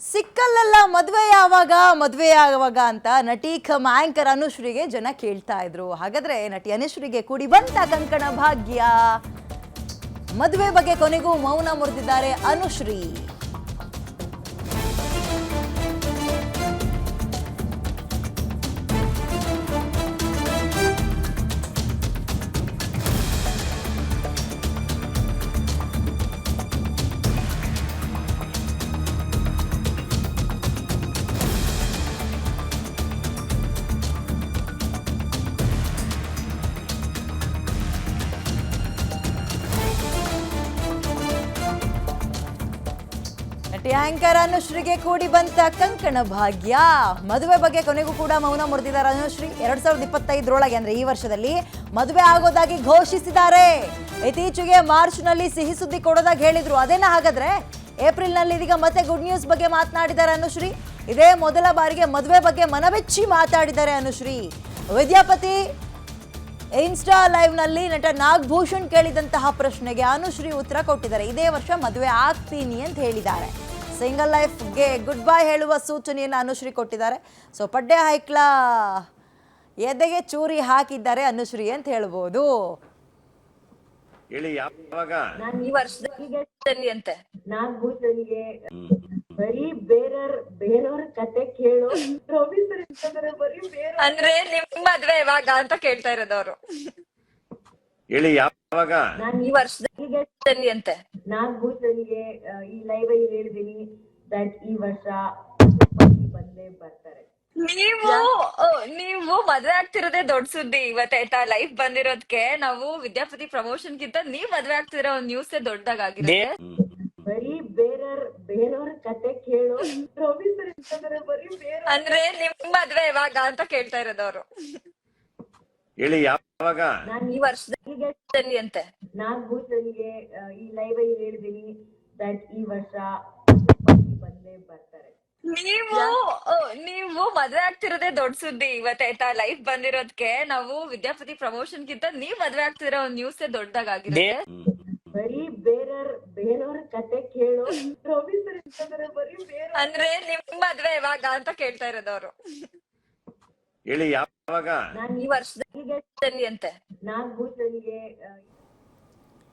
ಸಿಕ್ಕಲ್ಲೆಲ್ಲ, ಮದುವೆ ಯಾವಾಗ ಮದುವೆ ಯಾವಾಗ ಅಂತ ನಟಿ ಕಮ್ ಆಂಕರ್ ಅನುಶ್ರೀಗೆ ಜನ ಕೇಳ್ತಾ ಇದ್ರು. ಹಾಗಾದ್ರೆ ನಟಿ ಅನುಶ್ರೀಗೆ ಕೂಡಿ ಬಂತ ಕಂಕಣ ಭಾಗ್ಯ. ಮದುವೆ ಬಗ್ಗೆ ಕೊನೆಗೂ ಮೌನ ಮುರಿದಿದ್ದಾರೆ ಅನುಶ್ರೀ. ನಟಿ ಆಂಕರ್ ಅನುಶ್ರೀಗೆ ಕೂಡಿ ಬಂತ ಕಂಕಣ ಭಾಗ್ಯ. ಮದುವೆ ಬಗ್ಗೆ ಕೊನೆಗೂ ಕೂಡ ಮೌನ ಮುರಿದಿದ್ದಾರೆ ಅನುಶ್ರೀ. ಎರಡ್ ಸಾವಿರದ ಇಪ್ಪತ್ತೈದರೊಳಗೆ ಅಂದ್ರೆ ಈ ವರ್ಷದಲ್ಲಿ ಮದುವೆ ಆಗೋದಾಗಿ ಘೋಷಿಸಿದ್ದಾರೆ. ಇತ್ತೀಚೆಗೆ ಮಾರ್ಚ್ನಲ್ಲಿ ಸಿಹಿ ಸುದ್ದಿ ಕೊಡೋದಾಗಿ ಹೇಳಿದ್ರು. ಅದೇನ ಹಾಗಾದ್ರೆ? ಏಪ್ರಿಲ್ನಲ್ಲಿ ಇದೀಗ ಮತ್ತೆ ಗುಡ್ ನ್ಯೂಸ್ ಬಗ್ಗೆ ಮಾತನಾಡಿದ್ದಾರೆ ಅನುಶ್ರೀ. ಇದೇ ಮೊದಲ ಬಾರಿಗೆ ಮದುವೆ ಬಗ್ಗೆ ಮನವೆಚ್ಚಿ ಮಾತಾಡಿದ್ದಾರೆ ಅನುಶ್ರೀ. ವಿದ್ಯಾಪತಿ ಇನ್ಸ್ಟಾ ಲೈವ್ನಲ್ಲಿ ನಟ ನಾಗಭೂಷಣ್ ಕೇಳಿದಂತಹ ಪ್ರಶ್ನೆಗೆ ಅನುಶ್ರೀ ಉತ್ತರ ಕೊಟ್ಟಿದ್ದಾರೆ. ಇದೇ ವರ್ಷ ಮದುವೆ ಆಗ್ತೀನಿ ಅಂತ ಹೇಳಿದ್ದಾರೆ. ಸಿಂಗಲ್ ಲೈಫ್ಗೆ ಗುಡ್ ಬೈ ಹೇಳುವ ಸೂಚನೆಯನ್ನು ಅನುಶ್ರೀ ಕೊಟ್ಟಿದ್ದಾರೆ. ಸೊ ಪಡ್ಡೆ ಹೈಕ್ಲ ಎದೆಗೆ ಚೂರಿ ಹಾಕಿದ್ದಾರೆ ಅನುಶ್ರೀ ಅಂತ ಹೇಳ್ಬೋದು. ಹೇಳಿ ಯಾವಾಗ? ನಾನ್ ಈ ವರ್ಷದಲ್ಲಿ ಅಂತೆ. ನಾಗಭೂಷಣ್ಗೆ ಬರೀ ಬೇರೆಯವ್ರ ಬೇರೆಯವ್ರ ಕತೆ ಕೇಳೋ. ರವೀಂದ್ರ ಅಂತಂದ್ರೆ ಬರೀ ಬೇರೆ ಅಂದ್ರೆ ನಿಮ್ ಮದ್ವೆ ಇವಾಗ ಅಂತ ಕೇಳ್ತಾ ಇರೋದು ಅವ್ರು. ಹೇಳಿ ಯಾವಾಗ? ನಾನ್ ಈ ವರ್ಷದಲ್ಲಿ ಅಂತೆ. ನಾಗಭೂಷಣ್ಗೆ ಭೂಷಣ್ಗೆ ಈ ಲೈವ್ ಅಲ್ಲಿ ಹೇಳಿದೀನಿ ದಟ್ ಈ ವರ್ಷ ಬಂದೇ ಬರ್ತಾರೆ. ನೀವು ಓ, ನೀವು ಮದ್ವೆ ಆಗ್ತಿರೋದೇ ದೊಡ್ಡ ಸುದ್ದಿ ಇವತ್ತಾಯ್ತಾ ಲೈಫ್ ಬಂದಿರೋದಕ್ಕೆ ನಾವು ವಿದ್ಯಾಪತಿ ಪ್ರಮೋಷನ್ ಗಿಂತ ನೀವ್ ಮದ್ವೆ ಆಗ್ತಿರೋ ನ್ಯೂಸ್ ದೊಡ್ಡದಾಗಿರುತ್ತೆ. ಬರೀ ಬೇರೆಯವ್ರ ಬೇರೆಯವ್ರ ಕತೆ ಕೇಳೋ ಬರೀ ಬೇರೆ ಅಂದ್ರೆ ನಿಮ್ ಮದ್ವೆ ಇವಾಗ ಅಂತ ಕೇಳ್ತಾ ಇರೋದು ಅವ್ರು. ಹೇಳಿ ಯಾವಾಗ? ನಾನು ಈ ವರ್ಷದಲ್ಲಿ ಅಂತೆ. ನಾಗಭೂಷಣ್ಗೆ ಈ ಲೈವ್ ಅಲ್ಲಿ ಹೇಳಿದೀನಿ ದಟ್ ಈ ವರ್ಷ ಬಂದೇ ಬರ್ತಾರೆ. ನೀವು ಓ, ನೀವು ಮದ್ವೆ ಆಗ್ತಿರೋದೇ ದೊಡ್ಡ ಸುದ್ದಿ ಇವತ್ತಾಯ್ತಾ ಲೈಫ್ ಬಂದಿರೋದಕ್ಕೆ ನಾವು ವಿದ್ಯಾಪತಿ ಪ್ರಮೋಷನ್ ಗಿಂತ ನೀವ್ ಮದ್ವೆ ಆಗ್ತಿರೋ ನ್ಯೂಸ್ ದೊಡ್ಡದಾಗಿದೆ ಬರೀ ಬೇರೆಯವ್ರ ಬೇರೆಯವ್ರ ಕತೆ ಕೇಳು ಬರೀ ಬೇರೆ ಅಂದ್ರೆ ನಿಮ್ ಮದ್ವೆ ಇವಾಗ ಅಂತ ಕೇಳ್ತಾ ಇರೋದು ಅವ್ರು ಹೇಳಿ ಯಾವಾಗ? ನಾನ್ ಈ ವರ್ಷದಲ್ಲಿ ಅಂತೆ. ನಾಗಭೂಷಣ್ಗೆ